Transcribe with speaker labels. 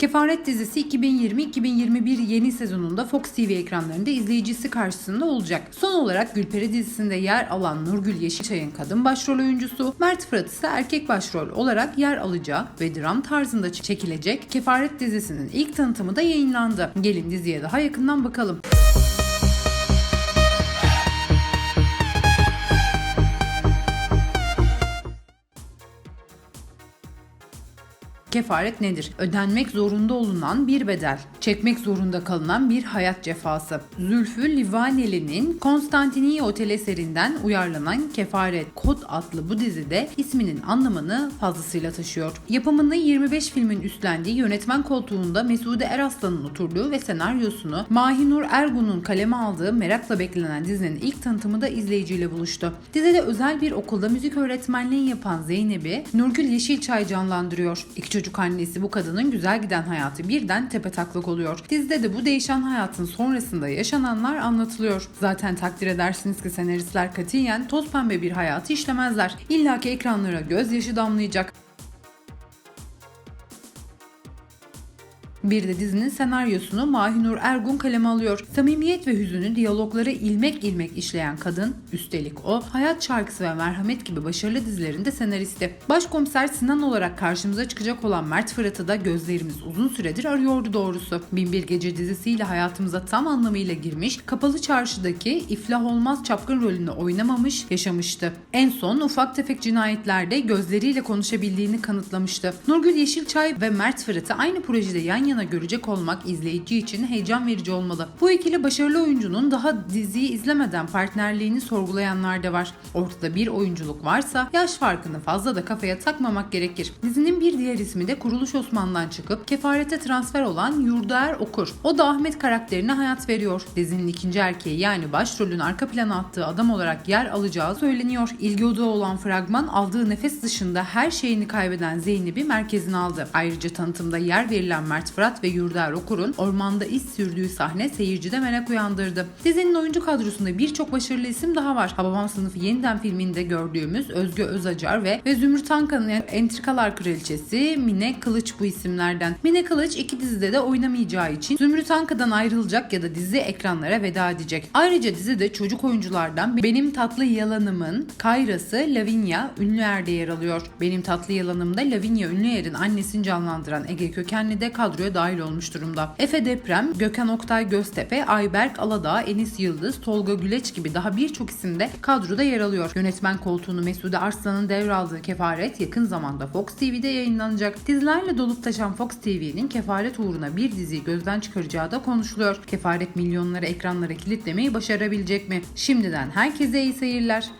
Speaker 1: Kefaret dizisi 2020-2021 yeni sezonunda Fox TV ekranlarında izleyicisi karşısında olacak. Son olarak Gülperi dizisinde yer alan Nurgül Yeşilçay'ın kadın başrol oyuncusu, Mert Fırat ise erkek başrol olarak yer alacağı ve dram tarzında çekilecek Kefaret dizisinin ilk tanıtımı da yayınlandı. Gelin diziye daha yakından bakalım. Kefaret nedir? Ödenmek zorunda olunan bir bedel, çekmek zorunda kalınan bir hayat cefası. Zülfü Livaneli'nin Konstantiniye Otel eserinden uyarlanan Kefaret Kod adlı bu dizide isminin anlamını fazlasıyla taşıyor. Yapımını 25 filmin üstlendiği yönetmen koltuğunda Mesude Eraslan'ın oturduğu ve senaryosunu Mahinur Ergun'un kaleme aldığı merakla beklenen dizinin ilk tanıtımı da izleyiciyle buluştu. Dizide özel bir okulda müzik öğretmenliği yapan Zeynep'i Nurgül Yeşilçay canlandırıyor. İki çocuk annesi bu kadının güzel giden hayatı birden tepetaklak oluyor. Dizide de bu değişen hayatın sonrasında yaşananlar anlatılıyor. Zaten takdir edersiniz ki senaristler katiyen toz pembe bir hayatı işlemezler. İlla ki ekranlara gözyaşı damlayacak. Bir de dizinin senaryosunu Mahinur Ergun kaleme alıyor. Samimiyet ve hüzünü diyalogları ilmek ilmek işleyen kadın, üstelik o Hayat Şarkısı ve Merhamet gibi başarılı dizilerinde senaristi. Başkomiser Sinan olarak karşımıza çıkacak olan Mert Fırat'ı da gözlerimiz uzun süredir arıyordu doğrusu. Binbir Gece dizisiyle hayatımıza tam anlamıyla girmiş, Kapalı Çarşı'daki iflah olmaz çapkın rolünü oynamamış, yaşamıştı. En son ufak tefek cinayetlerde gözleriyle konuşabildiğini kanıtlamıştı. Nurgül Yeşilçay ve Mert Fırat'ı aynı projede yan yana görecek olmak izleyici için heyecan verici olmalı. Bu ikili başarılı oyuncunun daha diziyi izlemeden partnerliğini sorgulayanlar da var. Ortada bir oyunculuk varsa yaş farkını fazla da kafaya takmamak gerekir. Dizinin bir diğer ismi de Kuruluş Osman'dan çıkıp kefarete transfer olan Yurdaer Okur. O da Ahmet karakterine hayat veriyor. Dizinin ikinci erkeği yani başrolün arka plana attığı adam olarak yer alacağı söyleniyor. İlgi odağı olan fragman aldığı nefes dışında her şeyini kaybeden Zeynep'i merkezine aldı. Ayrıca tanıtımda yer verilen Mert Fırat ve Yurdaer Okur'un ormanda iz sürdüğü sahne seyircide merak uyandırdı. Dizinin oyuncu kadrosunda birçok başarılı isim daha var. Hababam sınıfı yeniden filminde gördüğümüz Özge Özacar ve, ve Zümrüt Ankan'ın Entrikalar Kraliçesi Mine Kılıç bu isimlerden. Mine Kılıç iki dizide de oynamayacağı için Zümrüt Anka'dan ayrılacak ya da dizi ekranlara veda edecek. Ayrıca dizide çocuk oyunculardan Benim Tatlı Yalanım'ın Kayrası Lavinia Ünlüer'de yer alıyor. Benim Tatlı Yalanım'da Lavinia Ünlüer'in annesini canlandıran Ege Kökenli de dahil olmuş durumda. Efe Deprem, Gökhan Oktay Göztepe, Ayberk Aladağ, Enis Yıldız, Tolga Güleç gibi daha birçok isim de kadroda yer alıyor. Yönetmen koltuğunu Mesude Arslan'ın devraldığı Kefaret yakın zamanda Fox TV'de yayınlanacak. Dizilerle dolup taşan Fox TV'nin Kefaret uğruna bir diziyi gözden çıkaracağı da konuşuluyor. Kefaret milyonları ekranlara kilitlemeyi başarabilecek mi? Şimdiden herkese iyi seyirler.